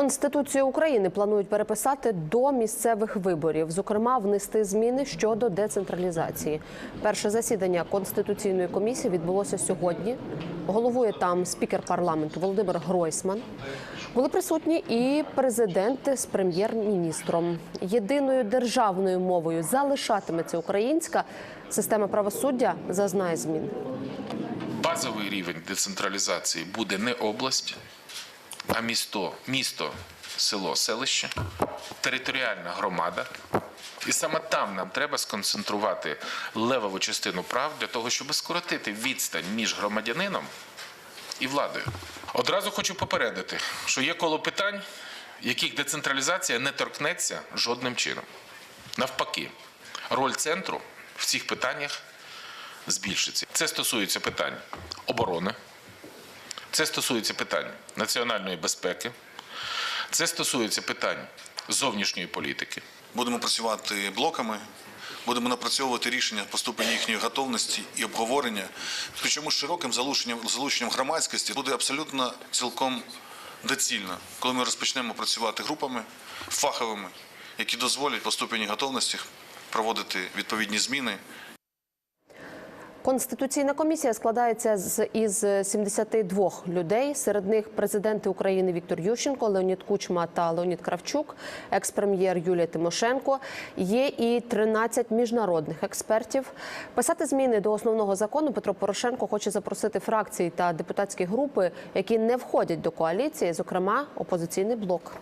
Конституцію України планують переписати до місцевих виборів, зокрема внести зміни щодо децентралізації. Перше засідання конституційної комісії відбулося сьогодні. Головує там спікер парламенту Володимир Гройсман. Були присутні і президенти з прем'єр-міністром. Єдиною державною мовою залишатиметься українська. Система правосуддя зазнає змін. Базовий рівень децентралізації буде не область, а місто, місто, село, селище, територіальна громада. І саме там нам треба сконцентрувати левову частину прав для того, щоб скоротити відстань між громадянином і владою. Одразу хочу попередити, що є коло питань, яких децентралізація не торкнеться жодним чином. Навпаки, роль центру в цих питаннях збільшиться. Це стосується питань оборони, це стосується питань національної безпеки, це стосується питань зовнішньої політики. Будемо працювати блоками, будемо напрацьовувати рішення по ступені їхньої готовності і обговорення. Причому з широким залученням, залученням громадськості буде абсолютно цілком доцільно, коли ми розпочнемо працювати групами фаховими, які дозволять по ступені готовності проводити відповідні зміни Конституційна комісія складається з із 72 людей. Серед них президенти України Віктор Ющенко, Леонід Кучма та Леонід Кравчук, екс-прем'єр Юлія Тимошенко. Є і 13 міжнародних експертів. Писати зміни до основного закону Петро Порошенко хоче запросити фракції та депутатські групи, які не входять до коаліції, зокрема опозиційний блок.